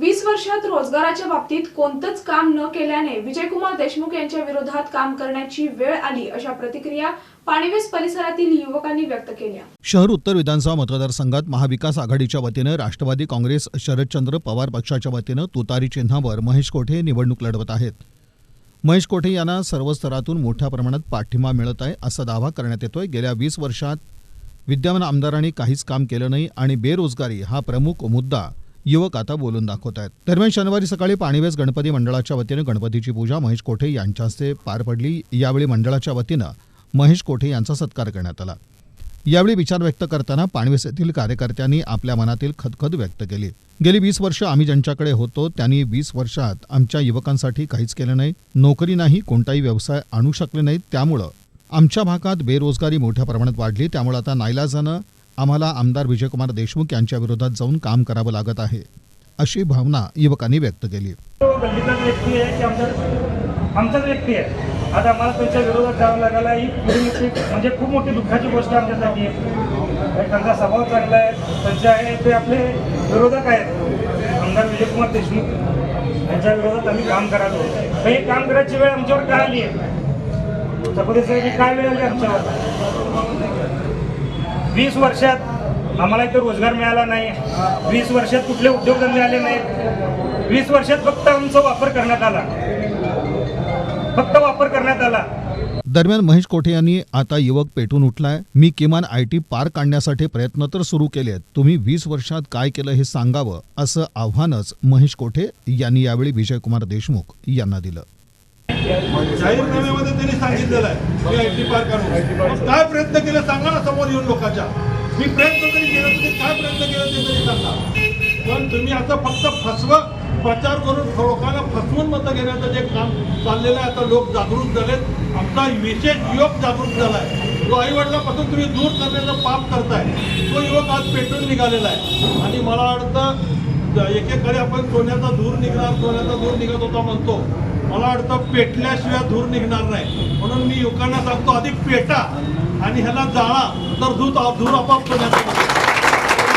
वीस वर्षात रोजगाराच्या बाबतीत कोणतंच काम न केल्याने विजयकुमार देशमुख यांच्या विरोधात काम करण्याची वेळ आली अशा प्रतिक्रिया पाणीवेस परिसरातील युवकांनी व्यक्त केल्या. शहर उत्तर विधानसभा मतदारसंघात महाविकास आघाडीच्या वतीनं राष्ट्रवादी काँग्रेस शरदचंद्र पवार पक्षाच्या वतीनं तुतारी चिन्हावर महेश कोठे निवडणूक लढवत आहेत. महेश कोठे यांना सर्व स्तरातून मोठ्या प्रमाणात पाठिंबा मिळत आहे असा दावा करण्यात येतोय. गेल्या वीस वर्षात विद्यमान आमदारांनी काहीच काम केलं नाही आणि बेरोजगारी हा प्रमुख मुद्दा युवक आता बोलून दाखवत आहेत. दरम्यान शनिवारी सकाळी पाणीवेस गणपती मंडळाच्या वतीनं गणपतीची पूजा महेश कोठे यांच्या हस्ते पार पडली. यावेळी मंडळाच्या वतीनं महेश कोठे यांचा सत्कार करण्यात आला. यावेळी विचार व्यक्त करताना पाणवेस येथील कार्यकर्त्यांनी आपल्या मनातील खदखद व्यक्त केली. गेली वीस वर्ष आम्ही ज्यांच्याकडे होतो त्यांनी वीस वर्षात आमच्या युवकांसाठी काहीच केलं नाही. नोकरी नाही कोणताही व्यवसाय आणू शकले नाहीत. त्यामुळं आमच्या भागात बेरोजगारी मोठ्या प्रमाणात वाढली. त्यामुळे आता नाईलाजानं आम्हाला आमदार विजयकुमार देशमुख यांच्या विरोधात जाऊन काम करावं लागत आहे अशी भावना युवकांनी व्यक्त केली. व्यक्ती आहे की आमचाच व्यक्ती आहे. आज आम्हाला त्यांच्या विरोधात जावं लागायला ही म्हणजे खूप मोठी दुःखाची गोष्ट आमच्यासाठी. आहे त्यांचा स्वभाव चांगला आहे त्यांचे आहे ते आपले विरोधक आहेत. आमदार विजयकुमार देशमुख यांच्या विरोधात आम्ही काम करायचो तर हे काम करायची वेळ आमच्यावर काय आली आहे? साहेब काय वेळ आली आमच्यावर? वीस वर्षात आम्हाला इथं रोजगार मिळाला नाही. वीस वर्षात कुठले उद्योगधंदे आले नाहीत. वीस वर्षात फक्त आमचा वापर करण्यात आला. फक्त वापर करण्यात आला. दरम्यान महेश कोठे यांनी आता युवक पेटून उठलाय. मी किमान आय टी पार काढण्यासाठी प्रयत्न तर सुरू केलेत. तुम्ही वीस वर्षात काय केलं हे सांगावं असं आव्हानच महेश कोठे यांनी यावेळी विजयकुमार देशमुख यांना दिलं. जाहीरनाम्यामध्ये त्यांनी सांगितलेलं आहे. की आय टी पार काढून मग काय प्रयत्न केले सांगा ना समोर येऊन लोकांच्या. मी प्रयत्न तरी केला तुम्ही काय प्रयत्न केला ते तरी सांगा. पण तुम्ही आता फक्त फसव प्रचार करून लोकांना फसवून मतं घेण्याचं जे काम चाललेलं आहे आता लोक जागृत झालेत. आमचा विशेष युवक जागृत झाला आहे. जो आई वडिलांपासून तुम्ही दूर करण्याचं पाप करताय. तो युवक आज पेटून निघालेला आहे. आणि मला वाटतं एकेकाळी आपण सोन्याचा धूर निघणार सोन्याचा धूर निघत होता म्हणतो. मला वाटतं पेटल्याशिवाय धूर निघणार नाही. म्हणून मी युवकांना सांगतो आधी पेटा आणि ह्याला जाळा तर धूत धूर आपाप सोन्याचा